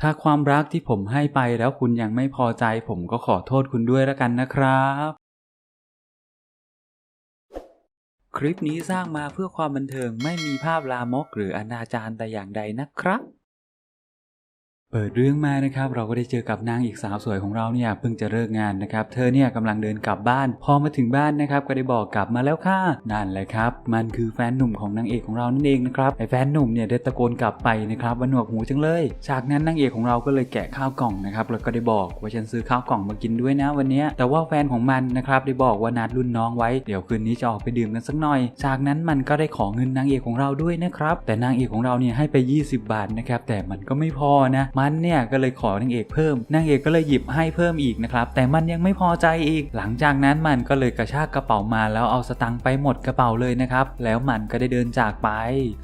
ถ้าความรักที่ผมให้ไปแล้วคุณยังไม่พอใจ ผมก็ขอโทษคุณด้วยละกันนะครับ คลิปนี้สร้างมาเพื่อความบันเทิงไม่มีภาพลามกหรืออนาจารแต่อย่างใดนะครับ เปิดเรื่องมานะครับเราก็ได้เจอกับนางเอกสาวสวยของเราเนี่ยเพิ่งจะเลิกงานนะครับเธอเนี่ยกำลังเดินกลับบ้าน พอมาถึงบ้านนะครับก็ได้บอกกลับมาแล้วค่ะนั่นแหละครับมันคือแฟนหนุ่มของนางเอกของเรานั่นเองนะครับไอ้แฟนหนุ่มเนี่ยได้ตะโกนกลับไปนะครับว่าหนวกหูจังเลยจากนั้นนางเอกของเราก็เลยแกะข้าวกล่องนะครับแล้วก็ได้บอกว่าฉันซื้อข้าวกล่องมากินด้วยนะวันนี้แต่ว่าแฟนของมันนะครับได้บอกว่านัดรุ่นน้องไว้เดี๋ยวคืนนี้จะออกไปดื่มกันสักหน่อยจากนั้นมันก็ได้ขอเงินนางเอกของเราด้วยนะครับแต่นางเอกของเราเนี่ยให้ไป 20 บาทนะครับแต่มันก็ไม่พอนะมันเนี่ยก็เลยขอนางเอกเพิ่มนางเอกก็เลยหยิบให้เพิ่มอีกนะครับแต่มันยังไม่พอใจอีก หลังจากนั้นมันก็เลยกระชากกระเป๋ามาแล้วเอาสตังค์ไปหมดกระเป๋าเลยนะครับแล้วมันก็ได้เดินจากไป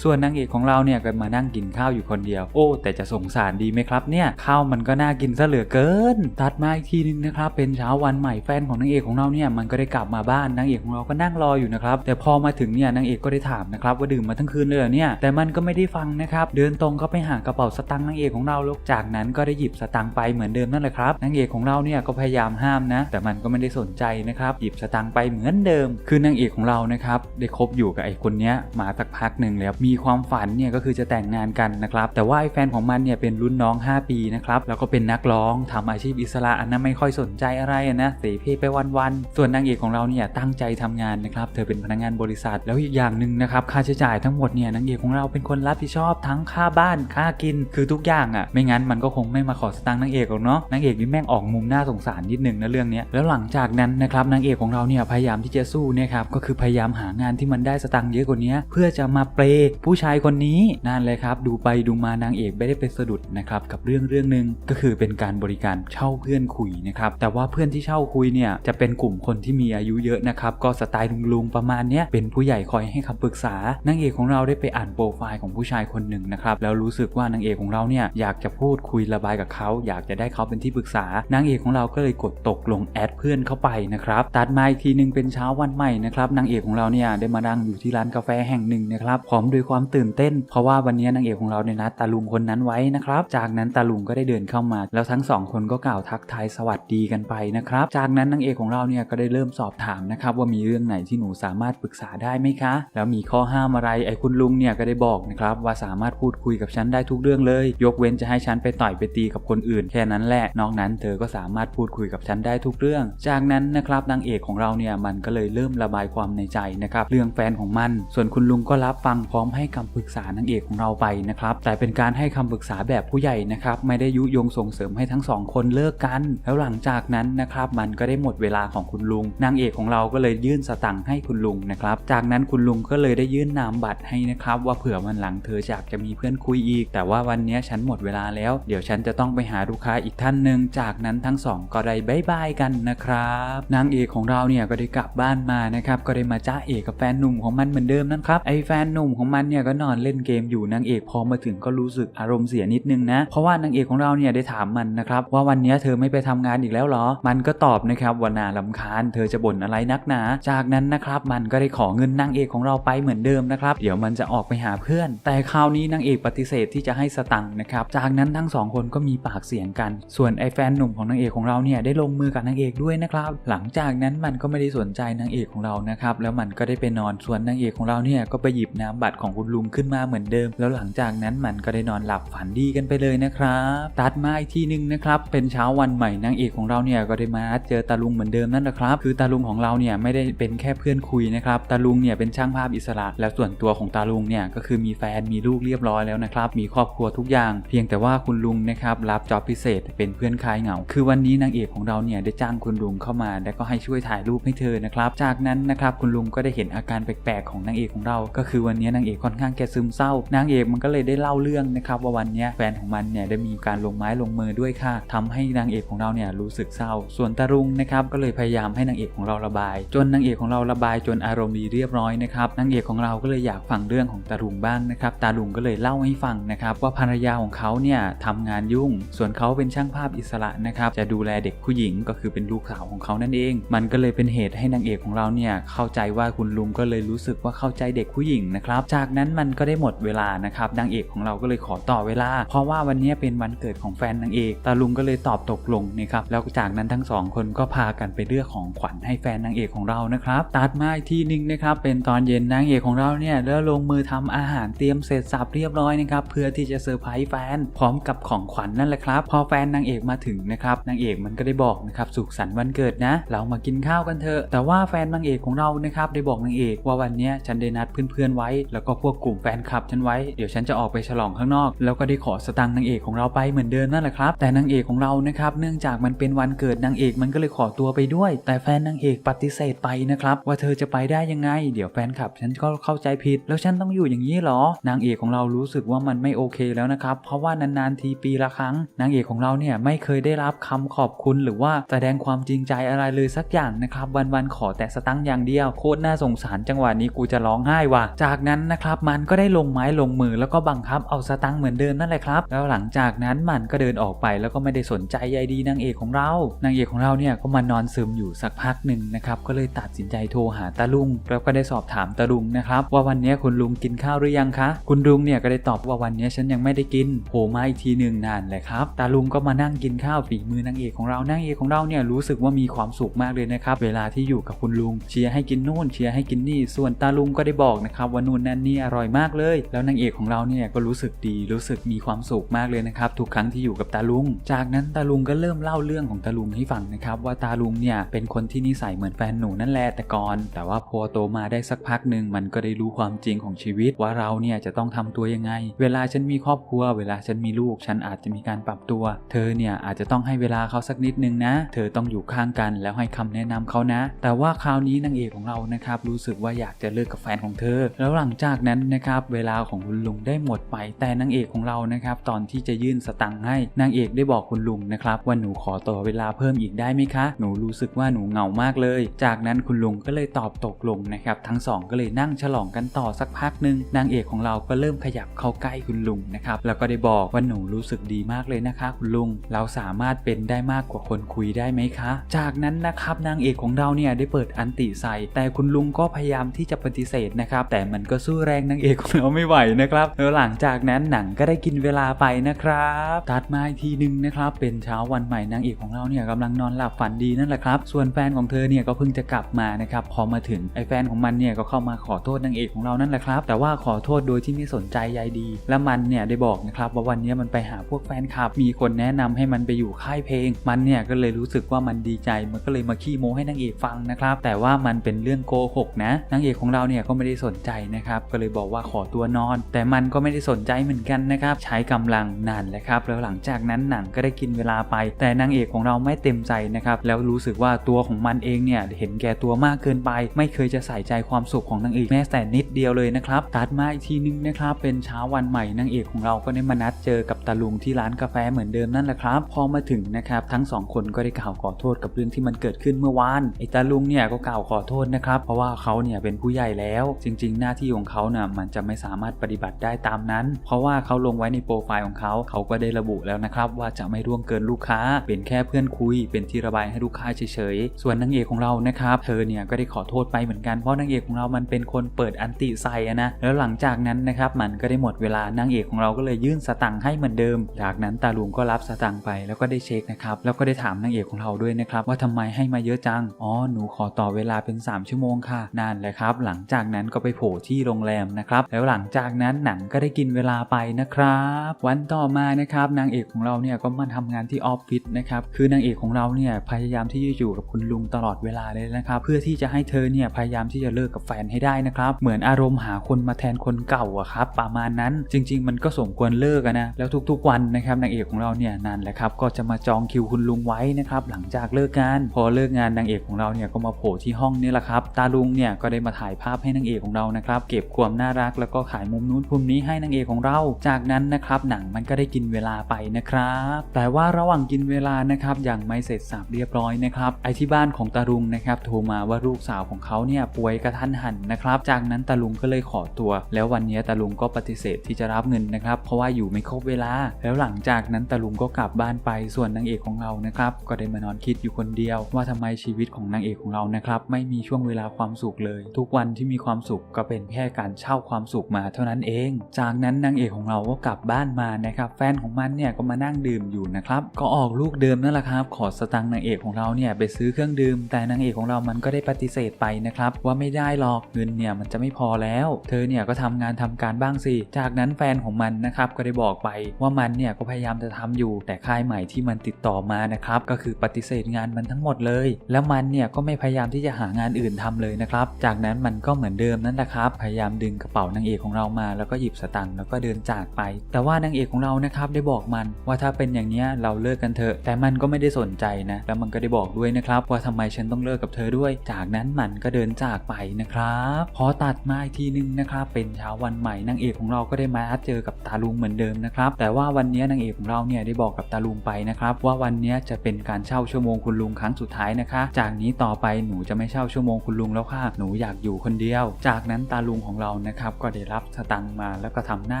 ส่วนนางเอกของเราเนี่ยก็มานั่งกินข้าวอยู่คนเดียว โอ้ แต่จะสงสารดีไหมครับเนี่ยข้าวมันก็น่ากินซะเหลือเกิน ตัดมาอีกทีนึงนะครับเป็นเช้าวันใหม่แฟนของนางเอกของเราเนี่ยมันก็ได้กลับมาบ้านนางเอกของเราก็นั่งรออยู่นะครับแต่พอมาถึงเนี่ยนางเอกก็ได้ถามนะครับว่าดื่มมาทั้งคืนเลยเหรอเนี่ยแต่มันก็ไม่ได้ฟังนะครับเดินตรงเข้าไปหากระเป๋าสตังค์นางเอกของเราแล้วจากนั้นก็ได้หยิบสตังค์ไปเหมือนเดิมนั่นแหละครับนางเอกของเราเนี่ยก็พยายามห้ามนะ แต่มันก็ไม่ได้สนใจนะครับหยิบสตังค์ไปเหมือนเดิม คือนางเอกของเรานะครับได้คบอยู่กับไอ้คนนี้มาสักพักหนึ่งแล้วมีความฝันเนี่ยก็คือจะแต่งงานกันนะครับแต่ว่าไอ้แฟนของมันเนี่ยเป็นรุ่นน้อง 5 ปีนะครับแล้วก็เป็นนักร้องทำอาชีพอิสระอันนั้นไม่ค่อยสนใจอะไรนะเสเพไปวันๆส่วนนางเอกของเราเนี่ยตั้งใจทำงานนะครับเธอเป็นพนักงานบริษัท แล้วอีกอย่างหนึ่งนะครับค่าใช้จ่ายทั้งหมดเนี่ยนางเอกของเราเป็นคนรับผิดชอบทั้งค่าบ้านค่ากินคือทุกอย่างอะ่ะไม่งนมันก็คงไม่มาขอสตางค์นางเอกหรอกเนาะนางเอกนี่แม่งออกมุมน่าสงสารนิดนึงนะเรื่องนี้แล้วหลังจากนั้นนะครับนางเอกของเราเนี่ยพยายามที่จะสู้เนี่ยครับก็คือพยายามหางานที่มันได้สตังค์เยอะกว่านี้เพื่อจะมาเปรย์ผู้ชายคนนี้นั่นเลยครับ ดูไปดูมานางเอกไม่ได้ไปสะดุดนะครับกับเรื่องเรื่องหนึ่งก็คือเป็นการบริการเช่าเพื่อนคุยนะครับแต่ว่าเพื่อนที่เช่าคุยเนี่ยจะเป็นกลุ่มคนที่มีอายุเยอะนะครับก็สไตล์ลุงๆประมาณเนี้ยเป็นผู้ใหญ่คอยให้คำปรึกษานางเอกของเราได้ไปอ่านโปรไฟล์ของผู้ชายคนหนึ่งนะครับแล้วรู้สึกว่านางเอกของเราเนี่ยอยากจะพูพูดคุยระบายกับเขา อยากจะได้เขาเป็นที่ปรึกษานางเอกของเราก็เลยกดตกลงแอดเพื่อนเข้าไปนะครับตัดมาอีกทีหนึงเป็นเช้าวันใหม่นะครับนางเอกของเราเนี่ยได้มานั่งอยู่ที่ร้านกาแฟแห่งหนึ่งนะครับพร้อมด้วยความตื่นเต้น เพราะว่าวันนี้นางเอกของเราเนี่ยนัดตาลุงคนนั้นไว้นะครับจากนั้นตาลุงก็ได้เดินเข้ามา แล้วทั้งสองคนก็กล่าวทักทายสวัสดีกันไปนะครับจากนั้นนางเอกของเราเนี่ยก็ได้เริ่มสอบถามนะครับว่ามีเรื่องไหนที่หนูสามารถปรึกษาได้ไหมคะ แล้วมีข้อห้ามอะไรไอ้คุณลุงเนี่ยก็ได้บอกนะครับว่าสามารถพูดคุยกับฉันได้ทุกเรื่องเลย ยกเว้นจะให้ฉันไปต่อยไปตีกับคนอื่น แค่นั้นแหละ นอกนั้นเธอก็สามารถพูดคุยกับฉันได้ทุกเรื่อง จากนั้นนะครับนางเอกของเราเนี่ยมันก็เลยเริ่มระบายความในใจนะครับเรื่องแฟนของมัน ส่วนคุณลุงก็รับฟังพร้อมให้คำปรึกษานางเอกของเราไปนะครับแต่เป็นการให้คำปรึกษาแบบผู้ใหญ่นะครับไม่ได้ยุยงส่งเสริมให้ทั้งสองคนเลิกกัน แล้วหลังจากนั้นนะครับมันก็ได้หมดเวลาของคุณลุง นางเอกของเราก็เลยยื่นสตังค์ให้คุณลุงนะครับจากนั้นคุณลุงก็เลยได้ยื่นนามบัตรให้นะครับว่าเผื่อวันหลังเธออยากจะมีเพื่อนคุยอีก แต่ว่าวันนี้ฉันหมดเวลาแล้วเดี๋ยวฉันจะต้องไปหาลูกค้าอีกท่านหนึ่งจากนั้นทั้งสองก็ได้บายบายกันนะครับนางเอกของเราเนี่ยก็ได้กลับบ้านมานะครับก็ได้มาจ้าเอกกับแฟนหนุ่มของมันเหมือนเดิมนั่นครับไอ้แฟนหนุ่มของมันเนี่ยก็นอนเล่นเกมอยู่นางเอกพอมาถึงก็รู้สึกอารมณ์เสียนิดนึงนะ เพราะว่านางเอกของเราเนี่ยได้ถามมันนะครับว่าวันนี้เธอไม่ไปทำงานอีกแล้วเหรอ มันก็ตอบนะครับว่าน่าลำคาญ เธอจะบ่นอะไรนักหนา จากนั้นนะครับมันก็ได้ขอเงินนางเอกของเราไปเหมือนเดิมนะครับ เดี๋ยวมันจะออกไปหาเพื่อน แต่คราวนี้นางเอกปฏิเสธที่จะให้สตังค์นะครับ จากนั้นทั้งสองคนก็มีปากเสียงกัน ส่วนไอ้แฟนหนุ่มของนางเอกของเราเนี่ยได้ลงมือกับนางเอกด้วยนะครับ หลังจากนั้นมันก็ไม่ได้สนใจนางเอกของเรานะครับ แล้วมันก็ได้ไปนอน ส่วนนางเอกของเราเนี่ยก็ไปหยิบน้ำบัตรของคุณลุงขึ้นมาเหมือนเดิม แล้วหลังจากนั้นมันก็ได้นอนหลับฝันดีกันไปเลยนะครับ ตัดมาอีกทีนึงนะครับ เป็นเช้าวันใหม่นางเอกของเราเนี่ยก็ได้มาเจอตาลุงเหมือนเดิมนั่นแหละครับ คือตาลุงของเราเนี่ยไม่ได้เป็นแค่เพื่อนคุยนะครับ ตาลุงเนี่ยเป็นช่างภาพอิสระ แล้วส่วนตัวของตาลุงเนี่ยก็คือมีแฟนมีลูกเรียบร้อยแล้วนะครับ มีครอบครัวทุกอย่าง เพียงแต่ว่าคุณลุงนะครับรับจ็อบพิเศษเป็นเพื่อนคลายเหงา คือวันนี้นางเอกของเราเนี่ยได้จ้างคุณลุงเข้ามา แล้วก็ให้ช่วยถ่ายรูปให้เธอนะครับ จากนั้นนะครับคุณลุงก็ได้เห็นอาการแปลกๆของนางเอกของเรา ก็คือวันนี้นางเอกค่อนข้างแกซึมเศร้า นางเอกมันก็เลยได้เล่าเรื่องนะครับว่าวันนี้แฟนของมันเนี่ยได้มีการลงไม้ลงมือด้วยค่ะทำให้นางเอกของเราเนี่ยรู้สึกเศร้า ส่วนตาลุงนะครับก็เลยพยายามให้นางเอกของเราระบาย จนนางเอกของเราระบายจนอารมณ์ดีเรียบร้อยนะครับนางเอกของเราก็เลยอยากฟังเรื่องของตาลุงบ้างนะครับตาลุงก็เลยเล่าให้ฟังนะครับว่าภรรยาของเขาเนี่ยทำงานยุ่ง ส่วนเขาเป็นช่างภาพอิสระนะครับ จะดูแลเด็กผู้หญิงก็คือเป็นลูกสาวของเขานั่นเอง มันก็เลยเป็นเหตุให้นางเอกของเราเนี่ยเข้าใจว่าคุณลุงก็เลยรู้สึกว่าเข้าใจเด็กผู้หญิงนะครับ จากนั้นมันก็ได้หมดเวลานะครับนางเอกของเราก็เลยขอต่อเวลา เพราะว่าวันนี้เป็นวันเกิดของแฟนนางเอกตาลุงก็เลยตอบตกลงนะครับแล้วจากนั้นทั้งสองคนก็พากันไปเลือกของขวัญให้แฟนนางเอกของเรานะครับตัดมาอีกทีนึงนะครับเป็นตอนเย็นนางเอกของเราเนี่ยแล้วลงมือทำอาหารเตรียมเสร็จสับเรียบร้อยนะครับเพื่อที่จะเซอร์ไพรส์แฟนพร้อมกับของขวัญนั่นแหละครับ พอแฟนนางเอกมาถึงนะครับนางเอกมันก็ได้บอกนะครับสุขสันต์วันเกิดนะ เรามากินข้าวกันเถอะแต่ว่าแฟนนางเอกของเรานะครับได้บอกนางเอกว่าวันนี้ฉันได้นัดเพื่อนๆไว้ แล้วก็พวกกลุ่มแฟนคลับฉันไว้เดี๋ยวฉันจะออกไปฉลองข้างนอก แล้วก็ได้ขอสตังค์นางเอกของเราไปเหมือนเดิมนั่นแหละครับ แต่นางเอกของเรานะครับเนื่องจากมันเป็นวันเกิดนางเอกมันก็เลยขอตัวไปด้วย แต่แฟนนางเอกปฏิเสธไปนะครับว่าเธอจะไปได้ยังไง เดี๋ยวแฟนคลับฉันก็เข้าใจผิด แล้วฉันต้องอยู่อย่างนี้เหรอนางเอกของเรารู้สึกว่ามันไม่โอเคแล้วนะครับเพราะว่านานๆทีปีละครั้ง นางเอกของเราเนี่ยไม่เคยได้รับคำขอบคุณหรือว่าแสดงความจริงใจอะไรเลยสักอย่างนะครับ วันๆขอแต่สตังค์อย่างเดียวโคตรน่าสงสารจังหวะนี้กูจะร้องไห้ว่ะจากนั้นนะครับมันก็ได้ลงไม้ลงมือแล้วก็บังคับเอาสตังค์เหมือนเดิมนั่นแหละครับแล้วหลังจากนั้นมันก็เดินออกไปแล้วก็ไม่ได้สนใจใยดีนางเอกของเรา นางเอกของเราเนี่ยก็มานอนซึมอยู่สักพักหนึ่งนะครับก็เลยตัดสินใจโทรหาตาลุง แล้วก็ได้สอบถามตาลุงนะครับว่าวันนี้คุณลุงกินข้าวหรือยังคะ คุณลุงเนี่ยก็ได้ตอบว่าวันนี้ฉันยังไม่ได้กินโผมาอีกทีหนึ่งนานเลยครับตาลุงก็มานั่งกินข้าวฝีมือนางเอกของเรานางเอกของเราเนี่ยรู้สึกว่ามีความสุขมากเลยนะครับเวลาที่อยู่กับคุณลุงเชียร์ให้กินนู่นเชียร์ให้กินนี่ ส่วนตาลุงก็ได้บอกนะครับว่านู่นนั่นนี่อร่อยมากเลย แล้วนางเอกของเราเนี่ยก็รู้สึกดีรู้สึกมีความสุขมากเลยนะครับทุกครั้งที่อยู่กับตาลุง จากนั้นตาลุงก็เริ่มเล่าเรื่องของตาลุงให้ฟังนะครับว่าตาลุงเนี่ยเป็นคนที่นิสัยเหมือนแฟนหนูนั่นแหละแต่ก่อน แต่ว่าพอโตมาได้สักพักหนึ่งมันก็ได้รู้ความจริงของชีวิตว่าเราเนี่ยจะต้องทำตัวยังไง เวลาฉันมีครอบครัว เวลาฉันมีลูกฉันอาจจะมีการปรับตัว เธอเนี่ยอาจจะต้องให้เวลาเขาสักนิดนึงนะ เธอต้องอยู่ข้างกันแล้วให้คำแนะนำเขานะ แต่ว่าคราวนี้นางเอกของเรานะครับรู้สึกว่าอยากจะเลิกกับแฟนของเธอ แล้วหลังจากนั้นนะครับเวลาของคุณลุงได้หมดไป แต่นางเอกของเรานะครับตอนที่จะยื่นสตังค์ให้นางเอกได้บอกคุณลุงนะครับว่าหนูขอต่อเวลาเพิ่มอีกได้ไหมคะ หนูรู้สึกว่าหนูเหงามากเลย จากนั้นคุณลุงก็เลยตอบตกลงนะครับทั้งสองก็เลยนั่งฉลองกันต่อสักพักหนึ่งนางเอกของเราก็เริ่มขยับเข้าใกล้คุณลุงนะครับแล้วก็ได้บอกว่าหนูนูรู้สึกดีมากเลยนะคะ คุณลุง เราสามารถเป็นได้มากกว่าคนคุยได้ไหมคะ จากนั้นนะครับนางเอกของเราเนี่ยได้เปิดอันติใส่ แต่คุณลุงก็พยายามที่จะปฏิเสธนะครับ แต่มันก็สู้แรงนางเอกของเราไม่ไหวนะครับแล้วหลังจากนั้นหนังก็ได้กินเวลาไปนะครับตัดมาอีกทีหนึ่งนะครับ เป็นเช้าวันใหม่นางเอกของเราเนี่ยกำลังนอนหลับฝันดีนั่นแหละครับ ส่วนแฟนของเธอเนี่ยก็เพิ่งจะกลับมานะครับพอมาถึงไอ้แฟนของมันเนี่ยก็เข้ามาขอโทษนางเอกของเรานั่นแหละครับ แต่ว่าขอโทษโดยที่ไม่สนใจใยดี และมันเนี่ยได้บอกนะครับว่าวันนี้มันไปหาพวกแฟนคลับ มีคนแนะนำให้มันไปอยู่ค่ายเพลง มันเนี่ยก็เลยรู้สึกว่ามันดีใจ มันก็เลยมาขี้โม้ให้นางเอกฟังนะครับ แต่ว่ามันเป็นเรื่องโกหกนะ นางเอกของเราเนี่ยก็ไม่ได้สนใจนะครับ ก็เลยบอกว่าขอตัวนอน แต่มันก็ไม่ได้สนใจเหมือนกันนะครับ ใช้กำลังนานแหละครับ แล้วหลังจากนั้นหนังก็ได้กินเวลาไป แต่นางเอกของเราไม่เต็มใจนะครับ แล้วรู้สึกว่าตัวของมันเองเนี่ยเห็นแก่ตัวมากเกินไป ไม่เคยจะใส่ใจความสุขของนางเอกแม้แต่นิดเดียวเลยนะครับ ตัดมาอีกทีนึงนะครับ เป็นเช้าวันใหม่นางเอกของเราก็ได้มานัดเจอกับับตาลุงที่ร้านกาแฟเหมือนเดิมนั่นแหละครับ พอมาถึงนะครับทั้งสองคนก็ได้กล่าวขอโทษกับเรื่องที่มันเกิดขึ้นเมื่อวานไอ้ตาลุงเนี่ยก็กล่าวขอโทษนะครับเพราะว่าเขาเนี่ยเป็นผู้ใหญ่แล้ว จริง ๆ หน้าที่ของเขาเนี่ยมันจะไม่สามารถปฏิบัติได้ตามนั้น เพราะว่าเขาลงไว้ในโปรไฟล์ของเขาเขาก็ได้ระบุแล้วนะครับ ว่าจะไม่ร่วงเกินลูกค้า เป็นแค่เพื่อนคุย เป็นที่ระบายให้ลูกค้าเฉยๆส่วนนางเอกของเรานะครับเธอเนี่ยก็ได้ขอโทษไปเหมือนกันเพราะนางเอกของเรามันเป็นคนเปิดอันติใส่อะนะแล้วหลังจากนั้นนะครับมันก็ได้หมดเวลานางเอกของเราก็เลยยื่นสตังค์ให้เหมือนเดิม จากนั้นตาลุงก็รับสตังค์ไปแล้วก็ได้เช็คนะครับ แล้วก็ได้ถามนางเอกของเราด้วยนะครับว่าทำไมให้มาเยอะจัง อ๋อ หนูขอต่อเวลาเป็น 3 ชั่วโมงค่ะ นานเลยครับ หลังจากนั้นก็ไปโผล่ที่โรงแรมนะครับ แล้วหลังจากนั้นหนังก็ได้กินเวลาไปนะครับ วันต่อมานะครับนางเอกของเราเนี่ยก็มาทำงานที่ออฟฟิศนะครับ คือนางเอกของเราเนี่ยพยายามที่จะอยู่กับคุณลุงตลอดเวลาเลยนะครับ เพื่อที่จะให้เธอเนี่ยพยายามที่จะเลิกกับแฟนให้ได้นะครับ เหมือนอารมณ์หาคนมาแทนคนเก่าอะครับ ประมาณนั้น จริง ๆ มันก็สมควรเลิกนะแล้วทุกๆวันนะครับนางเอกของเราเนี่ยนั่นแหละครับก็จะมาจองคิวคุณลุงไว้นะครับหลังจากเลิกงานพอเลิกงานนางเอกของเราเนี่ยก็มาโผล่ที่ห้องนี่แหละครับตาลุงเนี่ยก็ได้มาถ่ายภาพให้นางเอกของเรานะครับเก็บความน่ารักแล้วก็ขายมุมนู้นมุมนี้ให้นางเอกของเรา จากนั้นนะครับหนังมันก็ได้กินเวลาไปนะครับแต่ว่าระหว่างกินเวลานะครับยังไม่เสร็จสับเรียบร้อยนะครับไอที่บ้านของตาลุงนะครับโทรมาว่าลูกสาวของเขาเนี่ยป่วยกระทันหันนะครับจากนั้นตาลุงก็เลยขอตัว แล้ววันนี้ตาลุงก็ปฏิเสธที่จะรับเงินนะครับเพราะว่าอยู่ไม่ครบเววลา แล้วหลังจากนั้นตาลุงก็กลับบ้านไปส่วนนางเอกของเรานะครับก็ได้มานอนคิดอยู่คนเดียว ว่าทำไมชีวิตของนางเอกของเรานะครับไม่มีช่วงเวลาความสุขเลย ทุกวันที่มีความสุขก็เป็นแค่การเช่าความสุขมาเท่านั้นเอง จากนั้นนางเอกของเราก็กลับบ้านมานะครับแฟนของมันเนี่ยก็มานั่งดื่มอยู่นะครับก็ออกลูกเดิมนั่นแหละครับขอสตังค์นางเอกของเราเนี่ยไปซื้อเครื่องดื่ม แต่นางเอกของเรามันก็ได้ปฏิเสธไปนะครับว่าไม่ได้หรอกเงินเนี่ยมันจะไม่พอแล้ว เธอเนี่ยก็ทำงานทำการบ้างสิ จากนั้นแฟนของมันนะครับก็ได้บอกไปว่ามันเนี่ยก็พยายามจะทำอยู่ แต่ค่ายใหม่ที่มันติดต่อมานะครับก็คือปฏิเสธงานมันทั้งหมดเลย แล้วมันเนี่ยก็ไม่พยายามที่จะหางานอื่นทำเลยนะครับ จากนั้นมันก็เหมือนเดิมนั่นแหละครับ พยายามดึงกระเป๋านางเอกของเรามา แล้วก็หยิบสตังค์แล้วก็เดินจากไป แต่ว่านางเอกของเรานะครับได้บอกมันว่าถ้าเป็นอย่างนี้เราเลิกกันเถอะ แต่มันก็ไม่ได้สนใจนะ แล้วมันก็ได้บอกด้วยนะครับว่าทำไมฉันต้องเลิกกับเธอด้วย จากนั้นมันก็เดินจากไปนะครับพอตัดมาอีกทีนึงนะครับเป็นเช้าวันใหม่นางเอกของเราก็ได้มาเจอกับตาลุงเหมือนเดิมนะครับแต่ว่าวันนี้นางเอกของเราเนี่ยได้บอกกับตาลุงไปนะครับว่าวันนี้จะเป็นการเช่าชั่วโมงคุณลุงครั้งสุดท้ายนะคะ จากนี้ต่อไปหนูจะไม่เช่าชั่วโมงคุณลุงแล้วค่ะหนูอยากอยู่คนเดียว จากนั้นตาลุงของเรานะครับก็ได้รับสตังค์มาแล้วก็ทำหน้า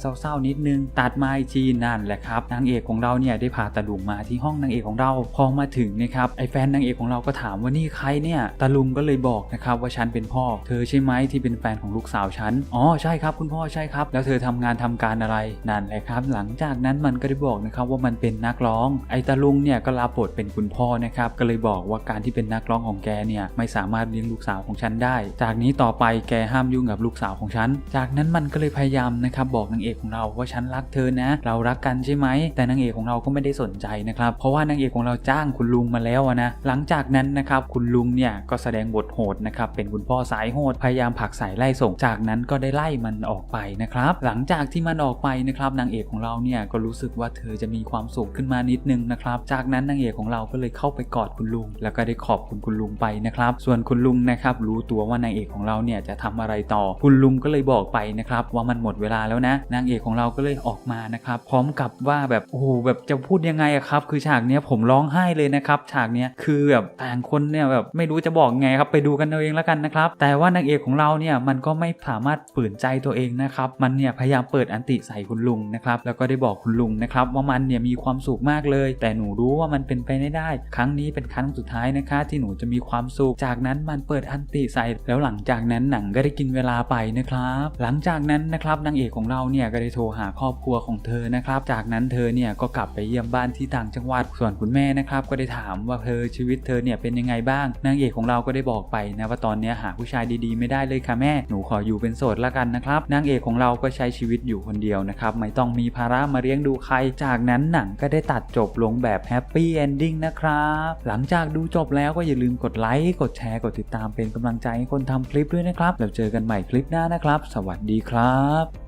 เศร้าๆนิดนึง ตัดมาอีกทีนั่นแหละครับนางเอกของเราเนี่ยได้พาตาลุงมาที่ห้องนางเอกของเราพอมาถึงนะครับไอแฟนนางเอกของเราก็ถามว่านี่ใครเนี่ยตาลุงก็เลยบอกนะครับว่าฉันเป็นพ่อ เธอใช่ไหมที่เป็นแฟนของลูกสาวฉันอ๋อใช่ครับคุณพ่อใช่ครับ แล้วเธอทำงานทำการอะไรนั่นแหละครับหลังจากนั้นมันก็ได้บอกนะครับว่ามันเป็นนักร้อง ไอตาลุงเนี่ยก็รับบทเป็นคุณพ่อนะครับก็เลยบอกว่าการที่เป็นนักร้องของแกเนี่ยไม่สามารถเลี้ยงลูกสาวของฉันได้ จากนี้ต่อไปแกห้ามยุ่งกับลูกสาวของฉัน จากนั้นมันก็เลยพยายามนะครับบอกนางเอกของเราว่าฉันรักเธอนะ เรารักกันใช่ไหม แต่นางเอกของเราก็ไม่ได้สนใจนะครับเพราะว่านางเอกของเราจ้างคุณลุงมาแล้วอะนะหลังจากนั้นนะครับคุณลุงเนี่ยก็แสดงบทโหดนะครับเป็นคุณพ่อสายโหดพยายามผลักสายไล่ส่งจากนั้นก็ได้ไล่มันออกไปนะครับหลังจากที่มันออกไปนะครับนางเอกของเราเนี่ยก็รู้สึกว่าเธอจะมีความสุขขึ้นมานิดนึงนะครับ จากนั้นนางเอกของเราก็เลยเข้าไปกอดคุณลุง แล้วก็ได้ขอบคุณคุณลุงไปนะครับ ส่วนคุณลุงนะครับรู้ตัวว่านางเอกของเราเนี่ยจะทำอะไรต่อ คุณลุงก็เลยบอกไปนะครับว่ามันหมดเวลาแล้วนะ นางเอกของเราก็เลยออกมานะครับ พร้อมกับว่าแบบโอ้โหแบบจะพูดยังไงอะครับคือฉากเนี้ยผมร้องไห้เลยนะครับฉากเนี้ยคือแบบต่างคนเนี่ยแบบไม่รู้จะบอกไงครับไปดูกันเอาเองแล้วกันนะครับ แต่ว่านางเอกของเราเนี่ยมันก็ไม่สามารถฝืนใจตัวเองนะครับมันเนี่ยพยายามเปิดอันติใส่คุณลุงนะครับแล้วก็ได้บอกคุณลุงนะครับว่ามันเนี่ยมีความสุขมากเลย แต่หนูรู้ว่ามันเป็นไปไม่ได้ ครั้งนี้เป็นครั้งสุดท้ายนะคะ ที่หนูจะมีความสุข จากนั้นมันเปิดอันติใส่แล้วหลังจากนั้นหนังก็ได้กินเวลาไปนะครับ หลังจากนั้นนะครับนางเอกของเราเนี่ยก็ได้โทรหาครอบครัวของเธอนะครับ จากนั้นเธอเนี่ยก็กลับไปเยี่ยมบ้านที่ต่างจังหวัดส่วนคุณแม่นะครับก็ได้ถามว่าเธอชีวิตเธอเนี่ยเป็นยังไงบ้าง นางเอกของเราก็ได้บอกไปนะว่าตอนนี้หาผู้ชายดีๆ ไม่ได้เลยค่ะแม่หนูขออยู่เป็นโสดละกันนะครับนางเอกของเราก็ใช้ชีวิตอยู่คนเดียวนะครับไม่ต้องมีภาระมาเลี้ยงดูใคร จากนั้นหนังก็ได้ตัดจบลงแบบแฮปปี้เอนดิ้งนะครับ หลังจากดูจบแล้วก็อย่าลืมกดไลค์ กดแชร์ กดติดตามเป็นกำลังใจให้คนทำคลิปด้วยนะครับ แล้วเจอกันใหม่คลิปหน้านะครับ สวัสดีครับ